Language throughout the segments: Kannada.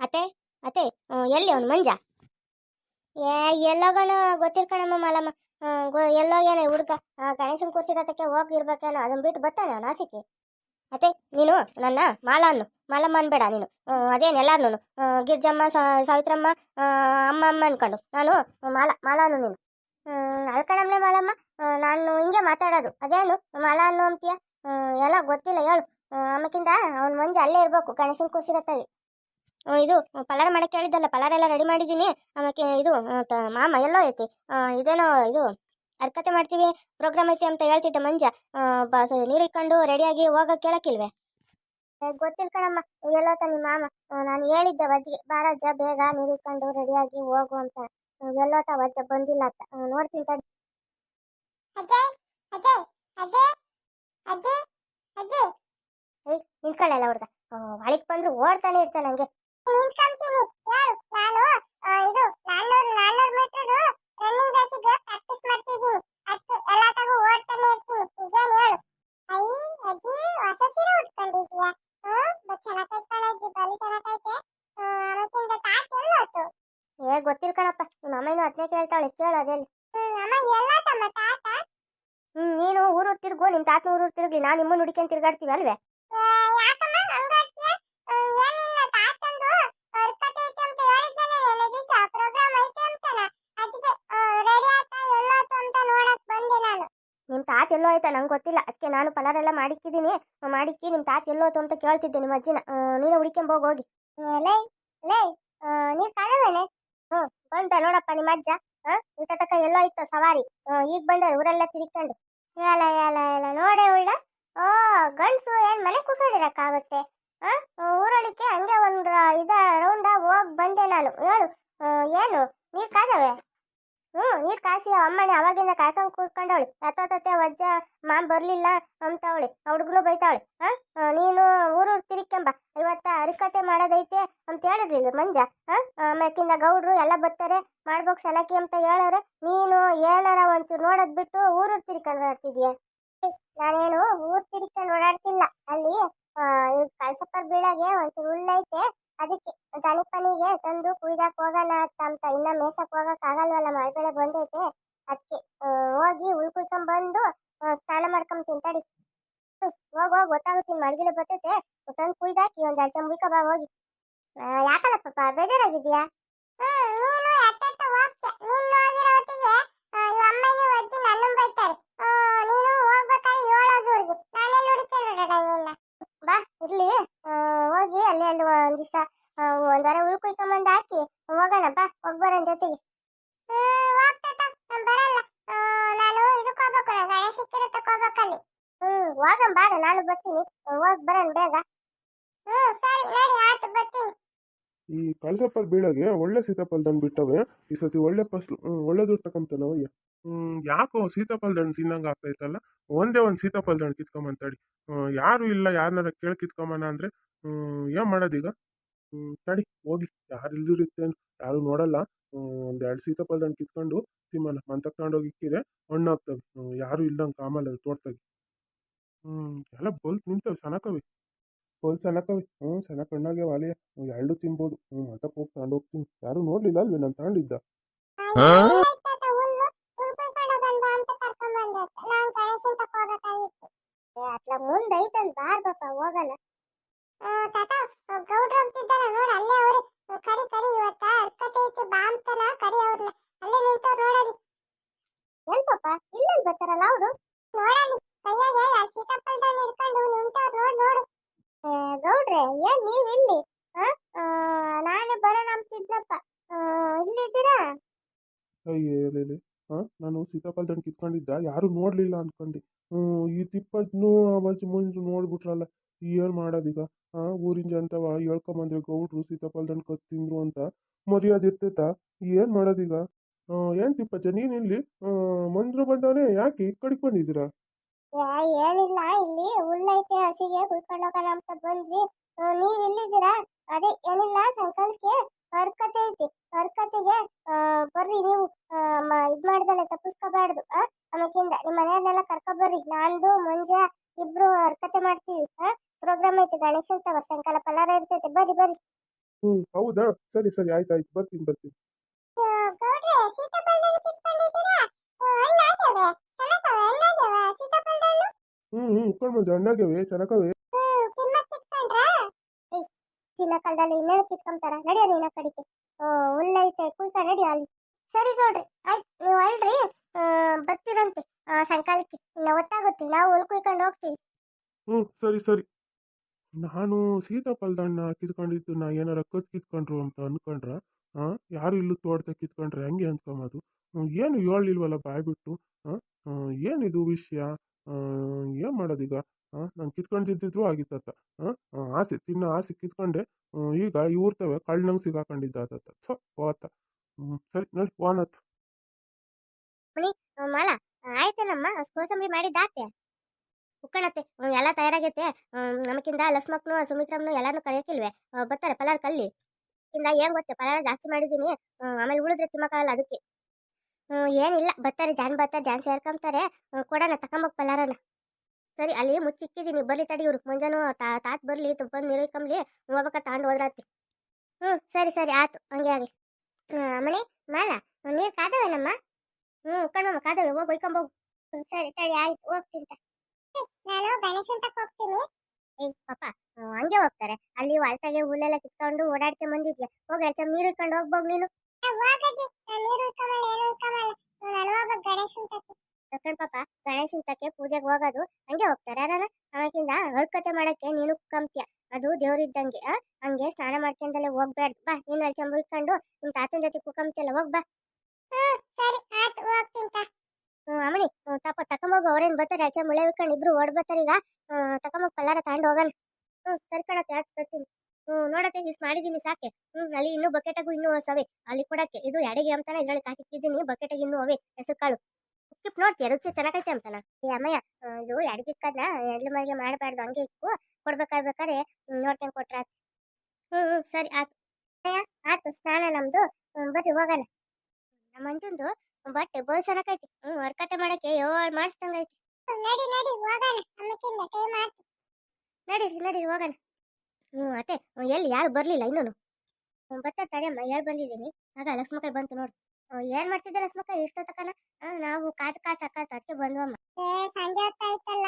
ಅತ್ತೆ ಅತ್ತೆ ಎಲ್ಲಿ ಅವನು ಮಂಜ ಏ ಎಲ್ಲೋಗಣ ಗೊತ್ತಿಲ್ಲ ಕಣಮ್ಮ ಮಾಲಮ್ಮ. ಗೊ- ಎಲ್ಲೋಗ್ಯಾನೆ ಹುಡುಗ. ಗಣೇಶನ ಕೂರ್ಸಿರತಕ್ಕೆ ಹೋಗಿರ್ಬೇಕೇನೋ ಅದನ್ನ ಬಿಟ್ಟು ಬರ್ತಾನೆ ಆಸೆಗೆ ಅತ್ತೆ, ನೀನು, ನನ್ನ ಮಾಲ ಅನ್ನು ಮಾಲಮ್ಮ ಅನ್ಬೇಡ ನೀನು. ಅದೇನು ಎಲ್ಲಾರ್ನು ಗಿರ್ಜಮ್ಮ ಸಾವಿತ್ರಮ್ಮ ಅಮ್ಮ ಅಮ್ಮ ಅನ್ಕೊಂಡು. ನಾನು, ಮಾಲ ಮಾಲಾನು ನೀನು. ಅಲ್ಕಣಮ್ಲೆ ಮಾಲಮ್ಮ ನಾನು ಹಿಂಗೆ ಮಾತಾಡೋದು. ಅದೇನು ಮಾಲ ಅನ್ನು ಅಂತೀಯ ಎಲ್ಲ ಗೊತ್ತಿಲ್ಲ, ಹೇಳು. ಆಮೇಕಿಂದ ಅವ್ನ ಮಂಜು ಅಲ್ಲೇ ಇರಬೇಕು, ಗಣೇಶನ ಕೂರ್ಸಿರತ್ತಾಗಿ ಇದು ಪಲಾರ ಮಾಡಕ್ಕೆ ಹೇಳಿದ್ದಲ್ಲ ಪಲಾರ ಎಲ್ಲ ರೆಡಿ ಮಾಡಿದ್ದೀನಿ. ಆಮೇಲೆ ಇದು ಮಾಮ ಎಲ್ಲೋ ಐತಿ. ಇದೇನೋ ಇದು ಅರ್ಕತೆ ಮಾಡ್ತೀವಿ ಪ್ರೋಗ್ರಾಮ್ ಐತಿ ಅಂತ ಹೇಳ್ತಿದ್ದೆ ಮಂಜ. ಬಸ್ ನೀರು ಇಕ್ಕೊಂಡು ರೆಡಿಯಾಗಿ ಹೋಗಕ್ಕೆ ಕೇಳಕ್ಕಿಲ್ವೇ? ಗೊತ್ತಿಲ್ಲ ಕಣಮ್ಮ ಎಲ್ಲೋ ತಾನಿ ಮಾಮ. ನಾನು ಹೇಳಿದ್ದೆ ವಜ್ಜಿಗೆ ಬಾರಜ್ಜ ಬೇಗ ನೀರು ಇಕ್ಕೊಂಡು ರೆಡಿಯಾಗಿ ಹೋಗು ಅಂತ. ಎಲ್ಲೋ ಎಲ್ಲೋತ ವಜ್ಜ ಬಂದಿಲ್ಲ ಅಂತ. ನೋಡ್ತೀನಿ ತಡಿ. ಅಜಯ್ ಅಜಯ್ ಅಜಯ್ ಅಜಯ್ ಅಜಯ್. ಏಯ್ ನಿಂತ್ಕೊಳ್ಳಲ್ಲ ಹುಡ್ಗ. ಒಳಗೆ ಬಂದ್ರು ಓಡ್ತಾನೆ ಇರ್ತಾನೆ ಹಂಗೆ ನಿಂತ್ಕೊಂತೀನಿ ಹೇಳು ನಾನು ಆ, ಇದು ನಾನ್ನೂರು ನಾನ್ನೂರು ಮೀಟರ್ ರನ್ನಿಂಗ್ ರೇಸಿಗೆ ಪ್ರಾಕ್ಟೀಸ್ ಮಾಡ್ತಿದ್ದೀನಿ ಅದಕ್ಕೆ ಎಲ್ಲ ತಗೋ ಓಡ್ತಾನೆ ಇರ್ತೀನಿ ಈಗೇನು ಹೇಳು ಐ ಅಜ್ಜಿ ಹೊಸ ಸೀರೆ ಉಟ್ಕೊಂಡಿದ್ಯಾ ಹ್ಮ್ ಚೆನ್ನಾಗೈತೆ ಅಜ್ಜಿ ಬಲಿ ಚೆನ್ನಾಗೈತೆ ಆಮೇಕಿಂದ ತಾತ ಎಲ್ಲೋತು ಏ ಗೊತ್ತಿಲ್ಲ ಕಣಪ್ಪ ನಿಮ್ಮ ಅಮ್ಮನೂ ಅದನ್ನೇ ಕೇಳ್ತಾಳೆ ಕೇಳು ಅದೆಲ್ಲಿ ಅಮ್ಮ ಎಲ್ಲ ತಮ್ಮ ತಾತ? ಹ್ಮ್ ನೀನು ಊರು ತಿರುಗು ನಿಮ್ ತಾತ ಊರು ತಿರುಗ್ಲಿ ನಾನು ನಿಮ್ಮನ್ನು ಹುಡುಕಿಯನ್ನು ತಿರುಗಾಡ್ತೀವಿ ಅಲ್ವೇ? ನಿಮ್ಮ ತಾತ ಎಲ್ಲೋ ಆಯ್ತಾ? ನಂಗೆ ಗೊತ್ತಿಲ್ಲ. ಅದಕ್ಕೆ ನಾನು ಪಲಾರ ಎಲ್ಲ ಮಾಡಿಕ್ಕಿದ್ದೀನಿ ಮಾಡಿಕ್ಕಿ ನಿಮ್ ತಾತ ಎಲ್ಲೋತು ಅಂತ ಕೇಳ್ತಿದ್ದೆ ನಿಮ್ಮ ಅಜ್ಜಿನ. ನೀನು ಹುಡುಕೊಂಬೋಗಿ ಹೋಗಿ ಲೇ ಲೇ ನೋಡಪ್ಪ ನಿಮ್ಮ ಅಜ್ಜ ಊಟ ತಕ ಎಲ್ಲೋ ಇತ್ತು ಸವಾರಿ? ಈಗ ಬಂದ ಊರೆಲ್ಲ ತಿರ್ಕೊಂಡು ಎಲ್ಲ ಎಲ್ಲ ಎಲ್ಲ ನೋಡೆ ಉಳ್ಳ. ಓ, ಗಂಡಸು ಏನ್ ಮನೆ ಕೂತ್ಕೊಂಡಿರಕ್ಕಾಗುತ್ತೆ ಹಾಂ? ಊರೊಳಕ್ಕೆ ಹಂಗೆ ಒಂದು ಇದ ರೌಂಡ ಹೋಗಿ ಬಂದೆ ನಾನು. ಹೇಳು ಏನು? ನೀರ್ ಕಾದವೆ? ಹ್ಞೂ ನೀರ್ ಕಾಸಿ ಅಮ್ಮನೆ ಅವಾಗಿಂದ ಕಾಯ್ಕೊಂಡು ಕೂತ್ಕೊಂಡವಳು. ತತ್ತೆ ವಜ್ಜ ಮಾಮ್ ಬರಲಿಲ್ಲ ಅಂತವಳಿ. ಹುಡುಗ್ರು ಬೈತಾವಳೆ. ಹ? ನೀನು ಊರು ತಿರ್ಕೊಂಬ ಇವತ್ತ ಅರಿಕತೆ ಮಾಡೋದೈತೆ ಅಂತ ಹೇಳಿದ್ರಿ ಮಂಜ. ಹಾಂ ಆಮೇಕಿಂದ ಗೌಡ್ರು ಎಲ್ಲ ಬರ್ತಾರೆ, ಮಾಡ್ಬೇಕು ಸಲಕಿ ಅಂತ ಹೇಳೋರೆ, ನೀನು ಏನಾರ ಒಂಚೂರು ನೋಡೋದ್ ಬಿಟ್ಟು ಊರು ತಿರ್ಕೊಂಡು ಓಡಾಡ್ತಿದ್ಯಾ ನಾನೇನು ಊರ್ ತಿರ್ಕೊಂಡು ಓಡಾಡ್ತಿಲ್ಲ ಅಲ್ಲಿ ಕಳ್ಸಪ್ಪರ್ ಬೀಳಾಗೆ ಒಂಚೂರು ಹುಲ್ಲೈತೆ ಅದಕ್ಕೆ ದನಿಪನಿಗೆ ತಂದು ಕುಯ್ದಾಕ್ ಹೋಗೋಣ ಅಂತ ಇನ್ನ ಮೇಸಕ್ ಹೋಗಕ್ ಆಗಲ್ವಲ್ಲ, ಮಳೆಬೇಳೆ ಬಂದೈತೆ. ಅದಕ್ಕೆ ಹೋಗಿ ಉಳ್ಕೊಳ್ಕೊಂಡ್ ಬಂದು ಸ್ನಾನ ಮಾಡ್ಕೊಂಡ್ ತಿಂತಾಡಿ. ಹೋಗ್ ಹೋಗ್ ಗೊತ್ತಾಗುತ್ತೆ ಮಡ್ಗಿಲೆ ಬರ್ತೈತೆ. ತಂದು ಕುಯ್ದಾಕಿ ಒಂದ್ ಎರಡು ಚಂಬ ಬಾ ಹೋಗಿ. ಯಾಕಲ್ಲ ಪಾಪ ಬೇಜಾರಾಗಿದ್ಯಾ ನೀನು ಎಟ್ಟೆಟ್ಟ ಹೋಗ್ತೆ ನೀನು ಹೋಗಿರೋ ಹೊತ್ತಿಗೆ ಅಮ್ಮನೇ ನನ್ನ ಬೈತಾರೆ. ಆ, ನೀನು ಹೋಗ್ಬೇಕಾದ್ರೆ ಹೇಳೋದು ಅವ್ರಿಗೆ ನಾನೆಲ್ಲ ಹುಡುಕೊಂಡು ಬಾ ಇರ್ಲಿ. ಹೋಗಿ ಅಲ್ಲಿ ಅಲ್ಲಿ ಒಂದಿವ್ಸ ದಿವಸ ಒಂದರ ಉಳ್ ಕುಯ್ಕೊಂಬಂದು ಹಾಕಿ ಹೋಗೋಣ ಬಾ ಹೋಗ್ಬರೋಣ ಜೊತೆಗೆ. ಬರಲ್ಲ. ಆ, ನಾನು ಇದಕ್ಕೆ ಹೋಗ್ಬೇಕು ನಾನು ಗಣೇಶ ಸಿಕ್ಕಿರತ್ತಕ್ಕೆ ಹೋಗ್ಬೇಕಲ್ಲಿ ಹ್ಮ್ ಹೋಗಂ ಬಾರ ನಾನು ಬರ್ತೀನಿ. ಹೋಗ್ ಬರೋಣ ಬೇಗ. ಹ್ಮ್ ಸರಿ ನಡಿ ಆಯ್ತು ಬರ್ತೀನಿ. ಈ ಕಳಸಪ್ಪಲ್ ಬೀಳಗೆ ಒಳ್ಳೆ ಸೀತಾಫಲ ದಂಡ್ ಬಿಟ್ಟವೆ. ಈ ಸತಿ ಒಳ್ಳೆ ಫಸ್ಲು ಒಳ್ಳೆ ದುಡ್ಡು ತಕೊಂತಾನವಯ್ಯ ಹ್ಮ್ ಯಾಕೋ ಸೀತಾಫಲ ದಂಡ್ ತಿನ್ನಂಗ ಆಗ್ತೈತಲ್ಲ ಒಂದೇ ಒಂದು ಸೀತಾಫಲ ದಂಡ್ ಕಿತ್ಕೊಂಬಂತಾಡಿ ಯಾರು ಇಲ್ಲ ಯಾರನ್ನಾರ ಕೇಳಿ ಕಿತ್ಕೊಂಬನ ಅಂದ್ರೆ ಹ್ಮ್, ಏನ್ ಮಾಡೋದೀಗ? ಹ್ಮ್ ತಡಿ ಹೋಗಿ. ಯಾರು ಇಲ್ದಿರುತ್ತೆ ಯಾರು ನೋಡಲ್ಲ. ಒಂದ್ ಎರಡು ಸೀತಾಫಲ ದಂಡ್ ಕಿತ್ಕೊಂಡು ತಿಮ್ಮನ ಮಂತ ತಗೊಂಡೋಗಿ ಇಕ್ಕಿದ್ರೆ ಹಣ್ಣು ಆಗ್ತವೆ ಯಾರು ಇಲ್ದಂಗೆ ಕಾಮಲ್ಲ ತೋಟದಾಗಿ. ಹ್ಮ್ ಎಲ್ಲ ಬಲ್ತ್ ನಿಂತವೆ ಸನಕವಿ ಬಲ್ ಸನಕವಿ ಹ್ಞೂ ಸಣ್ಣ ಕಣ್ಣಾಗೆ ವಾಲಿಯ. ಎರಡು ತಿನ್ಬೋದು. ಹ್ಞೂ ಮಠಕ್ಕೆ ಹೋಗಿ ತಗೊಂಡು ಹೋಗ್ತೀನಿ. ಯಾರು ನೋಡ್ಲಿಲ್ಲ ಅಲ್ವೇ ನಾನು ತಗೊಂಡಿದ್ದ? ಅಟ್ಲ ಬಾರ್ದಪ್ಪ ಹೋಗಲ್ಲ ತಾತ ಅಂತಿದ್ದಾರ ನೋಡ ಅಲ್ಲೇ ಅವ್ರೆ ಕರಿ ಕರಿ ಇವತ್ತ ಅರ್ಕತೆ ಐತಿ ಬಾ ಅಂತನ ಕರಿ ಅವ್ರನ್ನ ಅಲ್ಲೇ ನಿಂತವ್ರು ನೋಡಲಿ ಏನ್ ಪಾಪ ಇಲ್ಲಲ್ಲಿ ಬರ್ತಾರಲ್ಲ ಅವರು ನೋಡಲಿ ಕೈಯಾಗೆ ಎರಡು ಸೀತಾಫಲದಾನ ಹಿಡ್ಕೊಂಡು ನಿಂತವ್ರು ನೋಡ್ ನೋಡು ಏ, ಗೌಡ್ರೆ ಏನ್ ನೀವ್ ಇಲ್ಲಿ ಆ? ಆ, ನಾನೇ ಬರೋಣ ಅಂತಿದ್ನಪ್ಪ ಆ, ಇಲ್ಲಿದ್ದೀರಾ ಅಯ್ಯೇ ಹಾಂ ನಾನು ಸೀತಾಫಲ ದಂಡ್ ಕಿತ್ಕೊಂಡಿದ್ದ? ಯಾರು ನೋಡ್ಲಿಲ್ಲ ಅನ್ಕೊಂಡು. ಹ್ಞೂ ಈ ತಿಪ್ಪನ್ನು ಮುಂಚೆ ಮುಂಚೆ ನೋಡ್ಬಿಟ್ರಲ್ಲ ಏನು ಮಾಡೋದೀಗ? ಊರಿನ ಜನತವ? ಹೇಳ್ಕೊಂಬಂದ್ರೆ ಗೌಡ್ರು ಸೀತಾಫಲ ದಂಡ್ ಕತ್ ತಿಂದ್ರು ಅಂತ ಮರ್ಯಾದೆ ಇರ್ತೈತ? ಏನು ಮಾಡೋದೀಗ? ಏನು ತಿಪ್ಪಜ್ಜ ನೀನು ಇಲ್ಲಿ? ಮಂದ್ರು ಬಂದವನೇ ಯಾಕೆ ಈ ಕಡೆಗೆ ಬಂದಿದ್ದೀರಾ? ಏನಿಲ್ಲ, ಇಲ್ಲಿ ಉಳ್ಳೈತೆ ಹಸಿಗೆ ಹೋಗೋಣ ಅಂತ ಬಂದ್ವಿ. ನೀವ್ ಇಲ್ಲಿದ್ದೀರಾ ಅದೇ, ಏನಿಲ್ಲ, ಸಂಕಲ್ಪಕ್ಕೆ. ಹರ್ಕತೆ ಐತಿ. ಹರ್ಕತೆಗೆ ಆ, ಬರ್ರಿ ನೀವು ಇದ್ ಮಾಡ್ದಲೆ ತಪ್ಪಿಸ್ಕೋಬಾರ್ದು ಆಮೇಕಿಂದ ನಿಮ್ಮ ಮನೆಯಲ್ಲೆಲ್ಲ ಕರ್ಕೊಬರ್ರಿ. ಬರ್ರಿ ಮುಂಜಾ ಮಂಜ ಇಬ್ರು ಹರ್ಕತೆ ಮಾಡ್ತೀವಿ ಪ್ರೋಗ್ರಾಮ್ ಐತಿ ಗಣೇಶ ಉತ್ಸವ ಸಾಯಂಕಾಲ ಪಲಾರ ಇರ್ತೈತೆ. ಬರ್ರಿ ಬರ್ರಿ. ಹ್ಮ್. ಹೌದಾ? ಸರಿ ಸರಿ ಆಯ್ತು ಆಯ್ತು. ಬರ್ತೀನಿ ಬರ್ತೀನಿ. ಹ್ಮ್ ಹ್ಮ್ ಹಣ್ಣಾಗ್ಯವೆ? ಹಣ್ಣಾಗ್ಯವ ಉಟ್ಕೊಂಡು ಬಂದೆ ಚೆನ್ನಾಗವೆ ಕಿತ್ಕೊಂಡ್ರಾ ಚಿನ್ನ ಕಾಲದಲ್ಲಿ ಇನ್ನೇನು ಕಿತ್ಕೊಂತಾರ ನಡೆಯೋ ನೀನ ಕಡಿಕೆ ಹುಲ್ಲೈತೆ ಕುಯ್ಕ ನಡಿ ಅಲ್ಲಿ. ಸರಿ ಗೌಡ್ರಿ, ಆಯ್ತು, ನೀವು ಅಲ್ರಿ ಬರ್ತೀರಂತೆ ಸಾಯಂಕಾಲಕ್ಕೆ. ಇನ್ನ ಒತ್ತಾಗುತ್ತೆ ನಾವು ಹುಲ್ ಕುಯ್ಕೊಂಡು ಹೋಗ್ತೀವಿ. ಹ್ಞೂ ಸರಿ ಸರಿ. ನಾನು ಸೀತಾಫಲದಣ್ಣ ಕಿತ್ಕೊಂಡಿದ್ದು, ನಾ ಏನಾರ ಕತ್ ಕಿತ್ಕೊಂಡ್ರು ಅಂತ ಅನ್ಕೊಂಡ್ರ ಹಾಂ ಯಾರು ಇಲ್ಲೂ ತೋಟದಾಗ ಕಿತ್ಕೊಂಡ್ರೆ ಹಂಗೆ ಅನ್ಕೊಂಬೋದು. ಏನು ಹೇಳಿಲ್ವಲ್ಲ ಬಾಯ್ಬಿಟ್ಟು ಏನಿದು ವಿಷಯ? ಏನು ಮಾಡೋದೀಗ? ನಾನು ಆಗಿತ್ತು ಆಗಿತ್ತತ್ತ ಹಾಂ ಆಸೆ, ತಿನ್ನೋ ಆಸೆ ಕಿತ್ಕೊಂಡೆ ಈಗ ಇವ್ರ್ತವೆ ಕಳ್ಳನಂಗೆ ಸಿಗಾಕೊಂಡಿದ್ದ ಆತತ್ತ ಸೊ ಹೋತ ಹ್ಞೂ ಸರಿ, ನೋಡಿ ವಾನತ್ ಮಾಲ ಆಯ್ತೇನಮ್ಮ? ಕೋಸಂಬರಿ ಮಾಡಿದ್ದಾತೆ ಉಕ್ಕಣತ್ತೆ ಎಲ್ಲ ತಯಾರಾಗೈತೆ. ನಮಕಿಂದ ಲಸ್ಮಕ್ನು, ಸುಮಿತ್ರಮ್ನು ಎಲ್ಲಾನು ಕರೆಯಕ್ಕಿಲ್ವೇ ಬರ್ತಾರೆ ಪಲಾರ್ ಕಲ್ಲಿ ಇಂದ ಏನು ಗೊತ್ತೆ ಪಲಾರ ಜಾಸ್ತಿ ಮಾಡಿದ್ದೀನಿ. ಆಮೇಲೆ ಉಳಿದ್ರೆ ತಿಮ್ಮಕ್ಕಾಗಲ್ಲ ಅದಕ್ಕೆ ಏನಿಲ್ಲ, ಬರ್ತಾರೆ, ಜಾನ್ ಬರ್ತಾರೆ, ಜಾನ್ ಸೇರ್ಕೊಂತಾರೆ. ಕೊಡೋಣ ತಕೊಂಬ ಪಲಾರನ. ಸರಿ ಅಲ್ಲಿ ಮುಚ್ಚಿಕ್ಕಿದ್ದೀನಿ ಬರ್ಲಿ ತಡಿ ಇವ್ರು. ಮುಂಜಾನು ತಾತ ಬರ್ಲಿ ಬಂದು ನೀರು ಇಕ್ಕಂಬ್ಲಿ ಹೋಗ್ಬೇಕ ತಗೊಂಡು ಹೋದ್ರಾತಿ ಹ್ಞೂ ಸರಿ ಸರಿ ಆಯ್ತು. ಹಂಗೆ ಆಗಲಿ. ಅಮ್ಮಣಿ ಮಾಲ ನೀರು ಕಾದವೇನಮ್ಮ? ಹ್ಞೂ ಕಣಮ್ಮ ಕಾದವೆ ಹೋಗಿ ಒಯ್ಕೊಂಬೋಗು ಸರಿ ತಡಿ ಆಯ್ತು ಹೋಗ್ತೀನಿ ನಾನು ಗಣೇಶನ್ ತಕ್ಕ ಹೋಗ್ತೀನಿ. ಏಯ್ ಪಾಪ ಹಂಗೆ ಹೋಗ್ತಾರೆ. ಅಲ್ಲಿ ಹೊಲ್ತಾಗೆ ಹುಲ್ಲೆಲ್ಲ ಕಿತ್ಕೊಂಡು ಓಡಾಡ್ಕೊಂಡ್ ಬಂದಿದ್ಯಾ? ಹೋಗಿ ಚಮ್ ನೀರು ಇಟ್ಕೊಂಡು ಹೋಗ್ಬೋಗ್ ನೀನು. ತಕೊಂಡ್ ಪಾಪ ಗಣೇಶನ್ ತಕ್ಕೆ ಪೂಜೆಗೆ ಹೋಗೋದು ಹಂಗೆ ಹೋಗ್ತಾರೆ. ಯಾರನ ಅವಾಗಿಂದ ಹೊಳ್ಕತೆ ಮಾಡಕ್ಕೆ ನೀನು ಕಂಪ್ಯ. ಅದು ದೇವ್ರಿದ್ದಂಗೆ ಹಂಗೆ ಸ್ನಾನ ಮಾಡ್ಕೊಂಡಲ್ಲೇ ಹೋಗ್ಬೇಡ್ದು ಬಾ ನೀನು ಅಲ್ಲಿ ಚಂಬುಲ್ಕೊಂಡು ನಿಮ್ ತಾತನ ಜೊತೆ ಕುಕಂತಿಯಲ್ಲ ಹೋಗ್ ಬಾ. ಸರಿ ಆಯ್ತು ಹೋಗ್ತೀನಿ ಹ್ಞೂ ಅಮ್ಮಣಿ ತಪ್ಪ ತಕೊಂಬೋಗು ಅವ್ರೇನು ಬರ್ತಾರೆ? ಅಚ್ಚ ಮುಳೆ ಇಟ್ಕೊಂಡು ಇಬ್ರು ಓಡ್ ಬರ್ತಾರೆ ಈಗ. ತಕೊಂಬೋಗಿ ಪಲ್ಲಾರ ತಗೊಂಡು ಹೋಗೋಣ. ಹ್ಮ್ ಸರಿ ಕಣತ್ತೆ ಆಯ್ತು ಬರ್ತೀನಿ. ಹ್ಮ್ ನೋಡತ್ತೆ ಇಷ್ಟು ಮಾಡಿದೀನಿ ಸಾಕೆ. ಹ್ಮ್ ಅಲ್ಲಿ ಇನ್ನೂ ಬಕೆಟಾಗೂ ಇನ್ನೂ ಸವೆ ಅಲ್ಲಿ ಕೊಡಕ್ಕೆ. ಇದು ಅಡಿಗೆ ಅಂತಾನೆ ಇದ್ರಲ್ಲಿ ಹಾಕಿಟ್ಟಿದ್ದೀನಿ ಬಕೆಟಿಗೆ ಇನ್ನೂ ಅವೆ ಹೆಸರು ಕಾಳು. ಉಪ್ಪಿಟ್ಟು ನೋಡ್ತೀಯ ರುಚಿ ಚೆನ್ನಾಗೈತೆ ಅಂತಾನ. ಈ ಅಮ್ಮಯ್ಯ ಇದು ಅಡಿಗೆ ಇಕ್ಕದ್ನ ಎಡ್ಲು ಮನೆಗೆ ಮಾಡಬಾರ್ದು ಹಂಗೆ ಇಕ್ಕು ಕೊಡ್ಬೇಕಾಗ್ಬೇಕಾದ್ರೆ ನೋಡ್ಕೊಂಡು ಕೊಟ್ರ ಹ್ಞೂ ಹ್ಞೂ ಸರಿ ಆಯ್ತು. ಅಯ್ಯ ಆಯ್ತು ಸ್ನಾನ ನಮ್ದು. ಹ್ಮ್, ಬರ್ರಿ ಹೋಗೋಣ. ನಮ್ಮ ಅಂಜಂದು ಬಟ್ಟೆ ಬೋಲ್ ಚೆನ್ನಾಗೈತಿ ಹ್ಞೂ ವರ್ಕತೆ ಮಾಡಕ್ಕೆ ಏಳು ಮಾಡಿಸ್ದಂಗೈತಿ ನಡಿ ನಡಿ ಹೋಗೋಣ. ಅಮ್ಮಕ್ಕಿಂದ ಟೈಮ್ ಆಯ್ತು. ನಡೀರಿ ನಡೀರಿ ಹೋಗೋಣ. ಹ್ಞೂ ಅತ್ತೆ ಎಲ್ಲಿ ಯಾರು ಬರಲಿಲ್ಲ ಇನ್ನೂ ಬರ್ತಾ ತಡೆಯಮ್ಮ ಹೇಳಿ ಬಂದಿದ್ದೀನಿ? ಆಗ ಲಕ್ಷ್ಮಕಾಯಿ ಬಂತು ನೋಡು. ಏನ್ ಮಾಡ್ತಿದ್ದೆ ರಸ್ಮಕ್ಕ ಇಷ್ಟೊತ್ತಕನ ನಾವು ಕಾದ್ ಕಾದ್ ಸಾಕಾತ್ ಅದಕ್ಕೆ ಬಂದ್ವಮ್ಮ. ಏ ಸಂಜೆ ಹೊತ್ತಾಯ್ತಲ್ಲ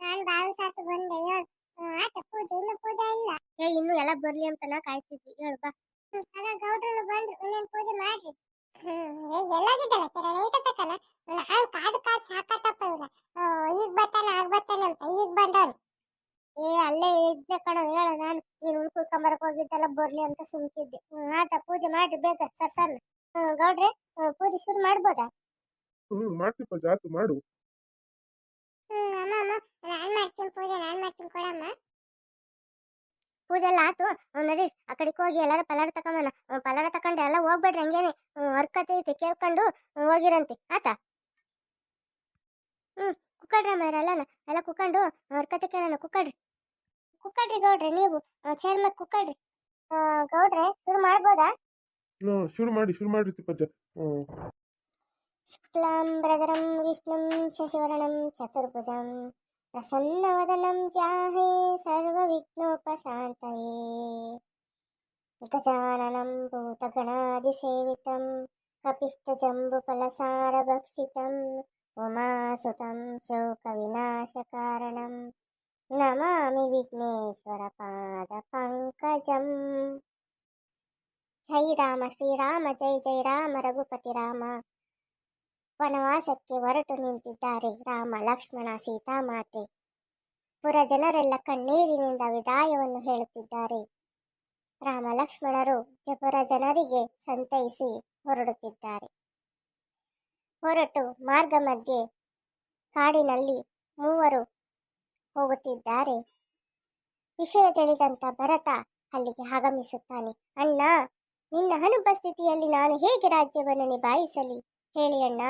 ನಾನು ಬಾವಿ ಸಾಕು ಬಂದೆ. ಹೇಳು ಪೂಜೆ. ಇನ್ನು ಪೂಜೆ ಇಲ್ಲ. ಏ ಇನ್ನು ಎಲ್ಲ ಬರ್ಲಿ ಅಂತ ನಾ ಕಾಯ್ತಿದ್ವಿ ಹೇಳು ಬಾ. ಅದ ಗೌಡ್ರು ಬಂದ್ರು. ಇನ್ನೇನ್ ಪೂಜೆ ಮಾಡ್ರಿ. ಎಲ್ಲಾಗಿದ್ದಲ್ಲ ಕಿರಣ ಇಟ್ಟತಕ್ಕನ ನಾನು ಕಾದು ಕಾದು ಸಾಕತ್ತಪ್ಪ ಇಲ್ಲ. ಈಗ ಬರ್ತಾನೆ ಆಗ ಬರ್ತಾನೆ ಅಂತ. ಈಗ ಬಂದವ್ರು ಏ ಅಲ್ಲೇ ಇದ್ದೆ ಕಣ. ಹೇಳ ನಾನು ನೀನು ಉಳ್ಕೊಳ್ಕೊಂಬರಕ್ ಹೋಗಿದ್ದೆಲ್ಲ ಬರ್ಲಿ ಅಂತ ಸುಮ್ಕಿದ್ದೆ. ಆತ ಪೂಜೆ ಮಾಡ್ರಿ ಬೇಗ. Sir sir. ಗೌಡ್ರೆ. ಪೂಜೆ ಶುರು ಮಾಡ್ಬೋದಾ? ಹ್ಮ್ ಮಾಡ್ತೀಪ್ಪ ಜಾತು ಮಾಡು. ಹ್ಮ್ ಅಮ್ಮ ಅಮ್ಮ ನಾನ್ ಮಾಡ್ತೀನಿ ಪೂಜೆ ನಾನ್ ಮಾಡ್ತೀನಿ ಕೊಡಮ್ಮ. ಪೂಜೆ ಎಲ್ಲ ಆತು. ಹ್ಮ್, ನಡಿ ಆ ಕಡೆಗೆ ಹೋಗಿ ಎಲ್ಲಾರು ಪಲಾರ ತಕೊಂಬನ ಪಲಾರ ತಕೊಂಡೆ ಎಲ್ಲ ಹೋಗ್ಬೇಡ್ರಿ ಹಂಗೇನೆ. ವರ್ಕತೆ ಹರ್ಕತೆ ಐತೆ ಕೇಳ್ಕೊಂಡು ಹೋಗಿರಂತೆ. ಆತ ಹ್ಮ್ ಕುಕ್ಕಡ್ರಿ ಅಮ್ಮ ಎಲ್ಲನ. ಎಲ್ಲ ಕುಕ್ಕೊಂಡು ಹರ್ಕತೆ ಕೇಳೋಣ ಕುಕ್ಕಡ್ರಿ ಕುಕ್ಕಡ್ರಿ ಗೌಡ್ರಿ ನೀವು ಚೇರ್ ಮೇಲೆ ಕುಕ್ಕಡ್ರಿ ಗೌಡ್ರೆ ಶುರು ಮಾಡ್ಬೋದಾ? ಶುರು ಮಾಡಿ ಶುರು ಮಾಡಿ ತಿಪ್ಪಜ್ಜ. శుక్లాం శుక్లాంబరధరం విష్ణుం శశివరణం చతుర్భుజం ప్రసన్నవదనం సర్వ విఘ్నోపశాంతయే గజాననం భూతగణాది సేవితం కపిష్ట జంబు ఫలసార భక్షితం ఉమాసుతం శోక శోకవినాశకారణం నమామి విఘ్నేశ్వర పాద పంకజం ಜೈ ರಾಮ ಶ್ರೀರಾಮ ಜೈ ಜೈ ರಾಮ, ರಘುಪತಿ ರಾಮ. ವನವಾಸಕ್ಕೆ ಹೊರಟು ನಿಂತಿದ್ದಾರೆ ರಾಮ, ಲಕ್ಷ್ಮಣ, ಸೀತಾ ಮಾತೆ. ಪುರ ಜನರೆಲ್ಲ ಕಣ್ಣೀರಿನಿಂದ ವಿದಾಯವನ್ನು ಹೇಳುತ್ತಿದ್ದಾರೆ. ರಾಮ, ಲಕ್ಷ್ಮಣರು ಜಪುರ ಜನರಿಗೆ ಸಂತೈಸಿ ಹೊರಡುತ್ತಿದ್ದಾರೆ. ಹೊರಟು ಮಾರ್ಗ ಮಧ್ಯೆ ಕಾಡಿನಲ್ಲಿ ಮೂವರು ಹೋಗುತ್ತಿದ್ದಾರೆ. ವಿಷಯ ತಿಳಿದಂತ ಭರತ ಅಲ್ಲಿಗೆ ಆಗಮಿಸುತ್ತಾನೆ. ಅಣ್ಣ ನಿನ್ನ ಅನುಪಸ್ಥಿತಿಯಲ್ಲಿ ನಾನು ಹೇಗೆ ರಾಜ್ಯವನ್ನು ನಿಭಾಯಿಸಲಿ? ಹೇಳಿ ಅಣ್ಣ.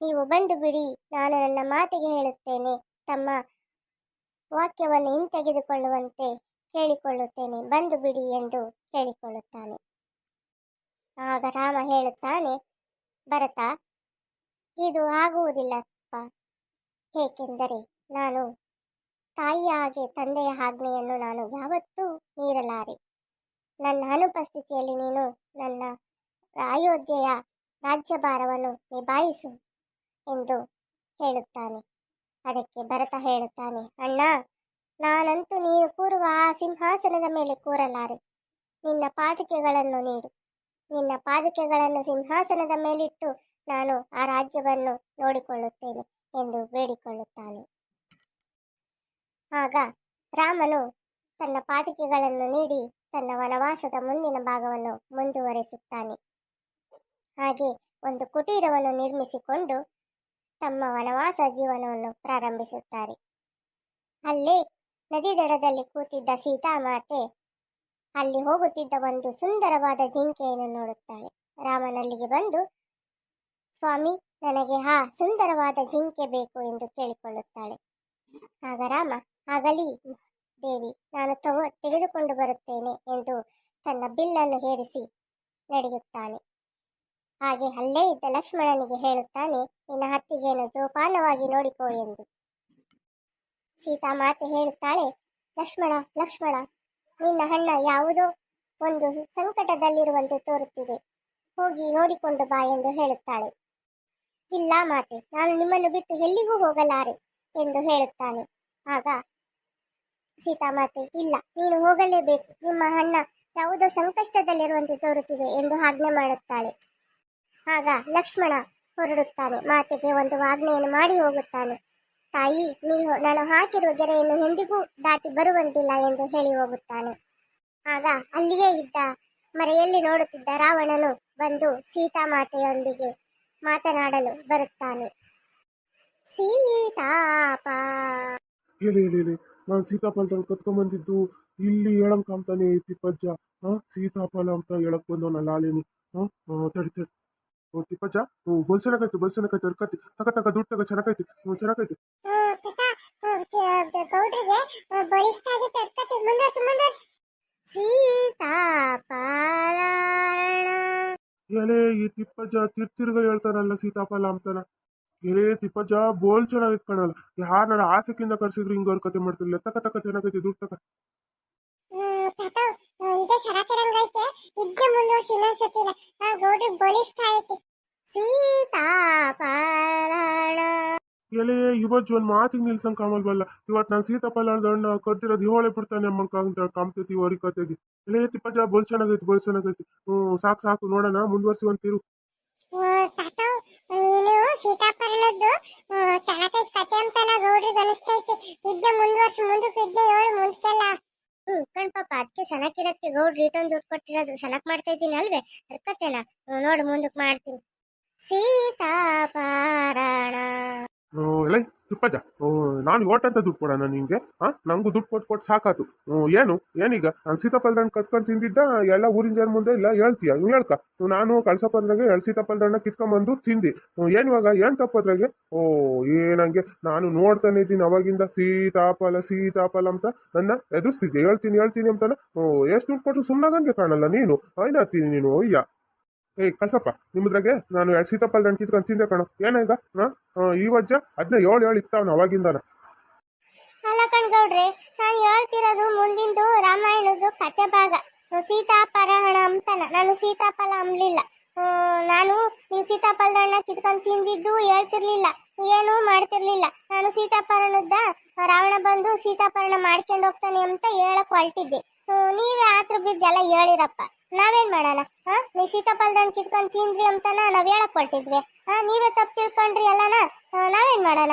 ನೀವು ಬಂದು ಬಿಡಿ. ನಾನು ನನ್ನ ಮಾತಿಗೆ ಹೇಳುತ್ತೇನೆ. ತಮ್ಮ ವಾಕ್ಯವನ್ನು ಹಿಂತೆಗೆದುಕೊಳ್ಳುವಂತೆ ಕೇಳಿಕೊಳ್ಳುತ್ತೇನೆ. ಬಂದು ಬಿಡಿ ಎಂದು ಕೇಳಿಕೊಳ್ಳುತ್ತಾನೆ. ಆಗ ರಾಮ ಹೇಳುತ್ತಾನೆ, ಭರತ, ಇದು ಆಗುವುದಿಲ್ಲಪ್ಪ ಏಕೆಂದರೆ ನಾನು ತಾಯಿಯ ಹಾಗೆ ತಂದೆಯ ಆಜ್ಞೆಯನ್ನು ನಾನು ಯಾವತ್ತೂ ಮೀರಲಾರೆ. ನನ್ನ ಅನುಪಸ್ಥಿತಿಯಲ್ಲಿ ನೀನು ನನ್ನ ಅಯೋಧ್ಯೆಯ ರಾಜ್ಯಭಾರವನ್ನು ನಿಭಾಯಿಸು ಎಂದು ಹೇಳುತ್ತಾನೆ. ಅದಕ್ಕೆ ಭರತ ಹೇಳುತ್ತಾನೆ, ಅಣ್ಣ, ನಾನಂತೂ ನೀನು ಕೂರುವ ಆ ಸಿಂಹಾಸನದ ಮೇಲೆ ಕೂರಲಾರೆ. ನಿನ್ನ ಪಾದಕೆಗಳನ್ನು ನೀಡು. ನಿನ್ನ ಪಾದಕೆಗಳನ್ನು ಸಿಂಹಾಸನದ ಮೇಲಿಟ್ಟು ನಾನು ಆ ರಾಜ್ಯವನ್ನು ನೋಡಿಕೊಳ್ಳುತ್ತೇನೆ ಎಂದು ಬೇಡಿಕೊಳ್ಳುತ್ತಾನೆ. ಆಗ ರಾಮನು ತನ್ನ ಪಾದಕೆಗಳನ್ನು ನೀಡಿ ತನ್ನ ವನವಾಸದ ಮುಂದಿನ ಭಾಗವನ್ನು ಮುಂದುವರೆಸುತ್ತಾನೆ. ಹಾಗೆ ಒಂದು ಕುಟೀರವನ್ನು ನಿರ್ಮಿಸಿಕೊಂಡು ತಮ್ಮ ವನವಾಸ ಜೀವನವನ್ನು ಪ್ರಾರಂಭಿಸುತ್ತಾರೆ. ಅಲ್ಲಿ ನದಿ ದಡದಲ್ಲಿ ಕೂತಿದ್ದ ಸೀತಾಮಾತೆ ಅಲ್ಲಿ ಹೋಗುತ್ತಿದ್ದ ಒಂದು ಸುಂದರವಾದ ಜಿಂಕೆಯನ್ನು ನೋಡುತ್ತಾಳೆ. ರಾಮನಲ್ಲಿಗೆ ಬಂದು, ಸ್ವಾಮಿ, ನನಗೆ ಆ ಸುಂದರವಾದ ಜಿಂಕೆ ಬೇಕು ಎಂದು ಕೇಳಿಕೊಳ್ಳುತ್ತಾಳೆ. ಆಗ ರಾಮ, ಆಗಲಿ ದೇವಿ ನಾನು ತಗೋ, ತೆಗೆದುಕೊಂಡು ಬರುತ್ತೇನೆ ಎಂದು ತನ್ನ ಬಿಲ್ಲನ್ನು ಹೇರಿಸಿ ನಡೆಯುತ್ತಾನೆ. ಹಾಗೆ ಅಲ್ಲೇ ಇದ್ದ ಲಕ್ಷ್ಮಣನಿಗೆ ಹೇಳುತ್ತಾನೆ, ನಿನ್ನ ಹತ್ತಿಗೆಯನ್ನು ಜೋಪಾನವಾಗಿ ನೋಡಿಕೋ ಎಂದು. ಸೀತಾ ಮಾತೆ ಹೇಳುತ್ತಾಳೆ, ಲಕ್ಷ್ಮಣ ಲಕ್ಷ್ಮಣ, ನಿನ್ನ ಅಣ್ಣ ಯಾವುದೋ ಒಂದು ಸಂಕಟದಲ್ಲಿರುವಂತೆ ತೋರುತ್ತಿದೆ. ಹೋಗಿ ನೋಡಿಕೊಂಡು ಬಾ ಎಂದು ಹೇಳುತ್ತಾಳೆ. ಇಲ್ಲ ಮಾತೆ, ನಾನು ನಿಮ್ಮನ್ನು ಬಿಟ್ಟು ಎಲ್ಲಿಗೂ ಹೋಗಲಾರೆ ಎಂದು ಹೇಳುತ್ತಾನೆ. ಆಗ ಸೀತಾಮಾತೆ, ಇಲ್ಲ, ನೀನು ಹೋಗಲೇಬೇಕು. ನಿಮ್ಮ ಅಣ್ಣ ಯಾವುದೋ ಸಂಕಷ್ಟದಲ್ಲಿರುವಂತೆ ತೋರುತ್ತಿದೆ ಎಂದು ಆಜ್ಞೆ ಮಾಡುತ್ತಾಳೆ. ಆಗ ಲಕ್ಷ್ಮಣ ಹೊರಡುತ್ತಾನೆ, ಮಾತೆಗೆ ಒಂದು ಆಜ್ಞೆಯನ್ನು ಮಾಡಿ ಹೋಗುತ್ತಾನೆ. ತಾಯಿ ನೀನು ನಾನು ಹಾಕಿರುವ ಗೆರೆಯನ್ನು ಎಂದಿಗೂ ದಾಟಿ ಬರುವಂತಿಲ್ಲ ಎಂದು ಹೇಳಿ ಹೋಗುತ್ತಾನೆ. ಆಗ ಅಲ್ಲಿಯೇ ಇದ್ದ ಮರೆಯಲ್ಲಿ ನೋಡುತ್ತಿದ್ದ ರಾವಣನು ಬಂದು ಸೀತಾಮಾತೆಯೊಂದಿಗೆ ಮಾತನಾಡಲು ಬರುತ್ತಾನೆ. ಸೀತಾಪ. ನಾನು ಸೀತಾಫಲದಲ್ಲಿ ಕತ್ಕೊಂಬಂದಿದ್ದು ಇಲ್ಲಿ ಹೇಳಂಕ ಅಂತಾನೆ ತಿಪ್ಪಜ್ಜ. ಹಾಂ ಸೀತಾಫಲ ಅಂತ ಹೇಳಕ್ ಬಂದವನ ಲಾಲಿನಿ. ಹಾಂ ತಡಿ ತಡಿ. ಓ ತಿಪ್ಪಜ್ಜ ಹ್ಞೂ ಬಲ್ಸನಕೈತಿ ಬಲ್ಸನಕೈತಿ ಅರ್ಕತಿ ತಕ ತಕ ದುಡ್ಡು ತಗ ಚೆನ್ನಾಗೈತಿ ಹ್ಞೂ ಚೆನ್ನಾಗೈತಿ ಗೌಡ್ರಿಗೆ ಬಲಿಷ್ಠಾಗಿ ತರ್ಕತಿ ಮುಂದರ್ಸು ಮುಂದರ್ಸು. ಸೀತಾಪಾಲಣ ಎಲೆ ಈ ತಿಪ್ಪಜ್ಜ ತಿರ್ತಿರ್ಗ ಹೇಳ್ತಾನಲ್ಲ ಸೀತಾಫಲ ಅಂತಾನ. ಎಲೆ ತಿಪ್ಪಜ್ಜ ಬೋಲ್ ಚೆನ್ನಾಗಿತ್ ಕಣಲ್ಲ ಯಾರನ್ನ ಆಸಕ್ಕಿಂದ ಕರ್ಸಿದ್ರು ಹಿಂಗ ಅವ್ರ ಕತೆ ಮಾಡ್ತಿರ್ಲಿಲ್ಲ ತಕ ತಕ ಚೆನ್ನಾಗೈತಿ ದುಡ್ಡು ತಕ ಇದೇ ಸರಾಕರಂಗೈತೆ ಇದ್ದೆ ಮುಂದುವರ್ಸಿ ಇನ್ನೊಂದ್ಸತಿನ ಆ ಗೌಡ್ರಿಗೆ ಬಲಿಷ್ಠ ಐತಿ. ಸೀತಾಪಾಲಣ ಎಲೆ ಇವತ್ತು ಒಂದ್ ಮಾತಿಗೆ ನಿಲ್ಸಂಗ್ ಕಾಮಲ್ವಲ್ಲ. ಇವತ್ ನಾನು ಸೀತಾಫಲ ಕರ್ದಿರೋದು ಇವಳೆ ಬಿಡ್ತಾನೆ ಅಮ್ಮಂಕ ಅಂತ ಕಾಮ್ತೈತಿ ಅವರಿ ಕತೆಗೆ. ಎಲೆ ತಿಪ್ಪಜ್ಜ ಬೋಲ್ ಚೆನ್ನಾಗೈತಿ ಬೋಲ್ ಚೆನ್ನಾಗೈತಿ. ಹ್ಞೂ ಸಾಕು ಸಾಕು ನೋಡೋಣ ಮುಂದುವರ್ಸುವಂತಿರು ತಾತ, ನೀನು ಸೀತಾಪರಣದ್ದು ಚೆನ್ನಾಗೈತೆ ಕತೆ ಅಂತಾನ ಗೌಡ್ರಿಗೆ ಅನಿಸ್ತೈತಿ ಇದ್ದೆ ಮುಂದಕ್ಕೆ ಇದ್ದೆ ಮುಂದಕ್ಕೆಲ್ಲ. ಹ್ಮ್ ಕಣ್ಪಾಪ ಅದಕ್ಕೆ ಸನಕಿರಕ್ಕೆ ಗೌಡ್ರು ರಿಟರ್ನ್ ದುಡ್ಡು ಕೊಟ್ಟಿರೋದು ಸನಕ್ ಮಾಡ್ತಾ ಇದ್ದೀನಿ ಅಲ್ವೇ ಅರ್ಕತ್ತೇನ ನೋಡು, ಮುಂದಕ್ಕೆ ಮಾಡ್ತೀನಿ. ತಿಪ್ಪಜ್ಜ ನಾನು ಓಟಂತ ದುಡ್ಡು ಕೊಡೋಣ ನಿಂಗೆ? ಹಾ ನಂಗೂ ದುಡ್ಡು ಕೊಟ್ಟು ಕೊಟ್ಟು ಸಾಕಾತು. ಏನು? ಏನೀಗ? ನಾನು ಸೀತಾಫಲ ದಣ್ಣ ಕತ್ಕೊಂಡು ತಿಂದಿದ್ದ, ಎಲ್ಲ ಊರಿನ ಜನ ಮುಂದೆ ಇಲ್ಲ ಹೇಳ್ತೀಯ? ನೀವು ಹೇಳ್ಕ? ನಾನು ಕಳ್ಸಪ್ಪದ್ರಾಗೆ ಎರಡು ಸೀತಾಫಲ ದಣ್ಣ ಕಿತ್ಕೊಂಬಂದು ತಿಂದಿ. ಏನು ಇವಾಗ? ಏನು ತಪ್ಪದ್ರಾಗೆ ಓ ಏನಂಗೆ ನಾನು ನೋಡ್ತಾನೆ ಇದ್ದೀನಿ ಅವಾಗಿಂದ. ಸೀತಾಫಲ ಸೀತಾಫಲ ಅಂತ ನನ್ನ ಎದುರಿಸ್ತಿದ್ದೆ. ಹೇಳ್ತೀನಿ ಹೇಳ್ತೀನಿ ಅಂತಾನೆ. ಓ, ಎಷ್ಟು ದುಡ್ಡು ಕೊಟ್ಟರು ಸುಮ್ಮನಾಗಂಗೆ ಕಾಣಲ್ಲ ನೀನು? ಏನಾಗ್ತೀನಿ ನೀನು ಅಯ್ಯ ಏ ಕಳ್ಸಪ್ಪ ನಿಮ್ಮದ್ರಾಗೆ ನಾನು ಎರಡು ಸೀತಾಪಲ್ ದಣ್ಣ ಕಿತ್ಕೊಂಡು ತಿಂದೆ ಕಣೋ. ಏನೀಗ ಈ ವಜ್ಜ? ಅದನ್ನ ಏಳು ಏಳು ಇತ್ತಾವನ ಅವಾಗಿಂದಾನ. ಅಲ್ಲ ಕಣ್ಗೌಡ್ರಿ, ನಾನು ಹೇಳ್ತಿರೋದು ಮುಂದಿಂದು ರಾಮಾಯಣದ್ದು ಕತೆ ಭಾಗ ಸೀತಾಪರಹಣ ಅಂತಾನ. ನಾನು ಸೀತಾಫಲ ಅಂಬ್ಲಿಲ್ಲ ನಾನು ನೀವು ಸೀತಾಫಲದಣ್ಣ ಕಿತ್ಕೊಂಡು ತಿಂದಿದ್ದು ಹೇಳ್ತಿರ್ಲಿಲ್ಲ. ಏನೂ ಮಾಡ್ತಿರ್ಲಿಲ್ಲ. ನಾನು ಸೀತಾಪರಣದ ರಾವಣ ಬಂದು ಸೀತಾಪರಣ ಮಾಡ್ಕೊಂಡು ಹೋಗ್ತಾನೆ ಅಂತ ಹೇಳಕ್ ಹೊರಟಿದ್ದೆ ನೀವೇ ಆತ್ರ ಬಿದ್ದೆಲ್ಲ ಹೇಳಿರಪ್ಪ. ನಾವೇನ್ ಮಾಡೋಣ ಹಾ ನೀ ಸೀತಾಫಲದಣ್ಣ ಕಿತ್ಕೊಂಡು ತಿಂದ್ರಿ ಅಂತಾನ ನಾವ್ ಹೇಳಕ್ ಹೊರಟಿದ್ವಿ. ಹಾ ನೀವೇ ತಪ್ಪು ತಿಳ್ಕೊಂಡ್ರಿ ಅಲ್ಲನ? ನಾವೇನ್ ಮಾಡೋಣ